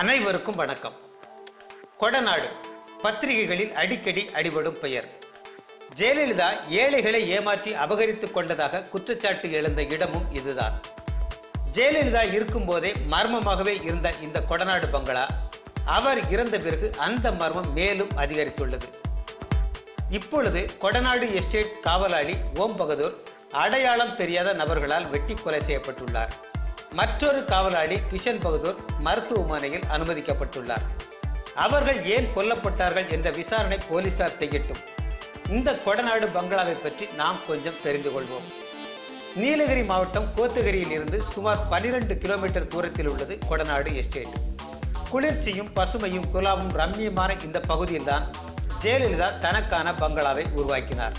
அனைவருக்கும் வணக்கம். கொடநாடு பத்திரிகைகளில் அடிக்கடி அடிபடும் பெயர். ஜெயலலிதா ஏழைகளை ஏமாற்றி அபகரித்துக் கொண்டதாக குற்றச்சாட்டு எழுந்த இடமும் இதுதான். ஜெயலலிதா இருக்கும்போதே மர்மமாகவே இருந்த இந்த கொடநாடு பங்களா அவர் இறந்த பிறகு அந்த மர்மம் மேலும் அதிகரித்துள்ளது. இப்பொழுது கொடநாடு எஸ்டேட் காவலாளி ஓம் பகதூர் அடையாளம் தெரியாத நபர்களால் வெட்டி கொலை செய்யப்பட்டுள்ளார். மற்றொரு காவலாளி கிஷன் பகதூர் மருத்துவமனையில் அனுமதிக்கப்பட்டுள்ளார். அவர்கள் ஏன் கொல்லப்பட்டார்கள் என்ற விசாரணை போலீசார் செய்யட்டும். இந்த கொடநாடு பங்களாவை பற்றி நாம் கொஞ்சம் தெரிந்து கொள்வோம். நீலகிரி மாவட்டம் கோத்தகிரியில் இருந்து சுமார் 12 கிலோமீட்டர் தூரத்தில் உள்ளது கொடநாடு எஸ்டேட். குளிர்ச்சியும் பசுமையும் குலாவும் ரம்மியமான இந்த பகுதியில்தான் ஜெயலலிதா தனக்கான பங்களாவை உருவாக்கினார்.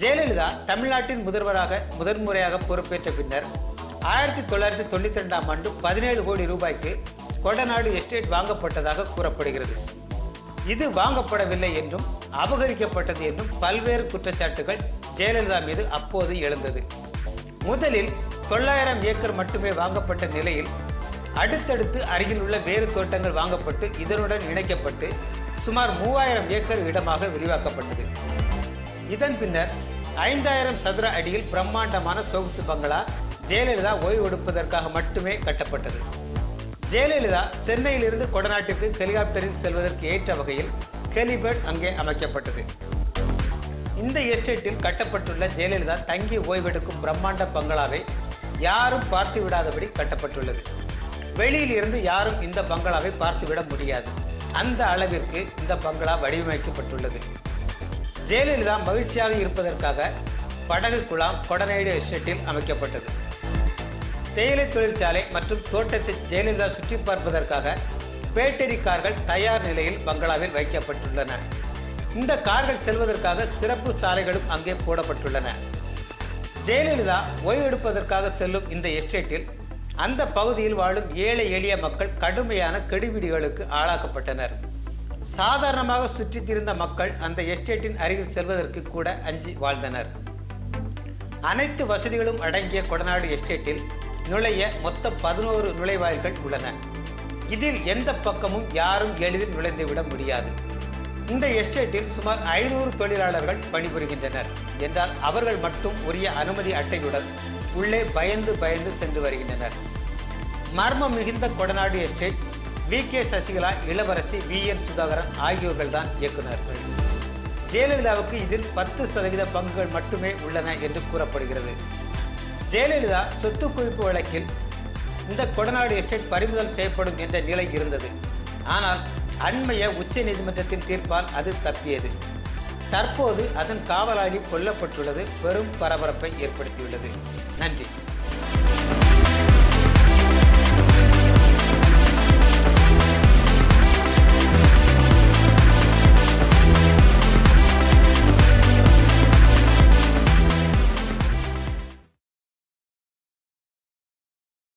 ஜெயலலிதா தமிழ்நாட்டின் முதல்வராக முதன்முறையாக பொறுப்பேற்ற பின்னர் ஆயிரத்தி தொள்ளாயிரத்தி தொண்ணூத்தி ரெண்டாம் ஆண்டு பதினேழு கோடி ரூபாய்க்கு கொடநாடு எஸ்டேட் வாங்கப்பட்டதாக கூறப்படுகிறது. இது வாங்கப்படவில்லை என்றும் அபகரிக்கப்பட்டது என்றும் பல்வேறு குற்றச்சாட்டுகள் ஜெயலலிதா மீது அப்போது எழுந்தது. முதலில் தொள்ளாயிரம் ஏக்கர் மட்டுமே வாங்கப்பட்ட நிலையில் அடுத்தடுத்து அருகில் உள்ள வேறு தோட்டங்கள் வாங்கப்பட்டு இதனுடன் இணைக்கப்பட்டு சுமார் மூவாயிரம் ஏக்கர் இடமாக விரிவாக்கப்பட்டது. இதன் பின்னர் ஐந்தாயிரம் சதுர அடியில் பிரம்மாண்டமான சொகுசு பங்களா ஜெயலலிதா ஓய்வு எடுப்பதற்காக மட்டுமே கட்டப்பட்டது. ஜெயலலிதா சென்னையிலிருந்து கொடநாட்டுக்கு ஹெலிகாப்டரில் செல்வதற்கு ஏற்ற வகையில் ஹெலிபேட் அங்கே அமைக்கப்பட்டது. இந்த எஸ்டேட்டில் கட்டப்பட்டுள்ள ஜெயலலிதா தங்கி ஓய்வெடுக்கும் பிரம்மாண்ட பங்களாவை யாரும் பார்த்து விடாதபடி கட்டப்பட்டுள்ளது. வெளியில் இருந்து யாரும் இந்த பங்களாவை பார்த்துவிட முடியாது. அந்த அளவிற்கு இந்த பங்களா வடிவமைக்கப்பட்டுள்ளது. ஜெயலலிதா மகிழ்ச்சியாக இருப்பதற்காக படகு குழாம் கொடநேடு எஸ்டேட்டில் அமைக்கப்பட்டது. தேயிலை தொழிற்சாலை மற்றும் தோட்டத்தை ஜெயலலிதா சுற்றி பார்ப்பதற்காக பேட்டரி கார்கள் தயார் நிலையில் பங்களாவில் வைக்கப்பட்டுள்ளன. இந்த கார்கள் செல்வதற்காக சிறப்பு சாலைகளும் அங்கே போடப்பட்டுள்ளன. ஜெயலலிதா ஓய்வெடுப்பதற்காக செல்லும் இந்த எஸ்டேட்டில் அந்த பகுதியில் வாழும் ஏழை எளிய மக்கள் கடுமையான கெடுபிடிகளுக்கு ஆளாக்கப்பட்டனர். சாதாரணமாக சுற்றித் திரிந்த மக்கள் அந்த எஸ்டேட்டின் அருகில் செல்வதற்கு கூட அஞ்சி வாழ்ந்தனர். அனைத்து வசதிகளும் அடங்கிய கொடநாடு எஸ்டேட்டில் நுழைய மொத்தம் பதினோரு நுழைவாயில்கள் உள்ளன. இதில் எந்த பக்கமும் யாரும் எளிதில் நுழைந்துவிட முடியாது. இந்த எஸ்டேட்டில் சுமார் ஐநூறு தொழிலாளர்கள் பணிபுரிகின்றனர். என்றால் அவர்கள் மட்டும் உரிய அனுமதி அட்டையுடன் உள்ளே பயந்து பயந்து சென்று வருகின்றனர். மர்மம் மிகுந்த Kodanad estate V. K. Sasikala Ilavarasi V. N. Sudhakaran ஆகியோர்கள் தான் இயக்குநர்கள். ஜெயலலிதாவுக்கு இதில் பத்து சதவீத பங்குகள் மட்டுமே உள்ளன என்று கூறப்படுகிறது. ஜெயலலிதா சொத்து குவிப்பு வழக்கில் இந்த கொடநாடு எஸ்டேட் பறிமுதல் செய்யப்படும் என்ற நிலை இருந்தது. ஆனால் அண்மைய உச்ச நீதிமன்றத்தின் தீர்ப்பால் அது தப்பியது. தற்போது அதன் காவலாளி கொல்லப்பட்டுள்ளது. பெரும் பரபரப்பை ஏற்படுத்தியுள்ளது. நன்றி.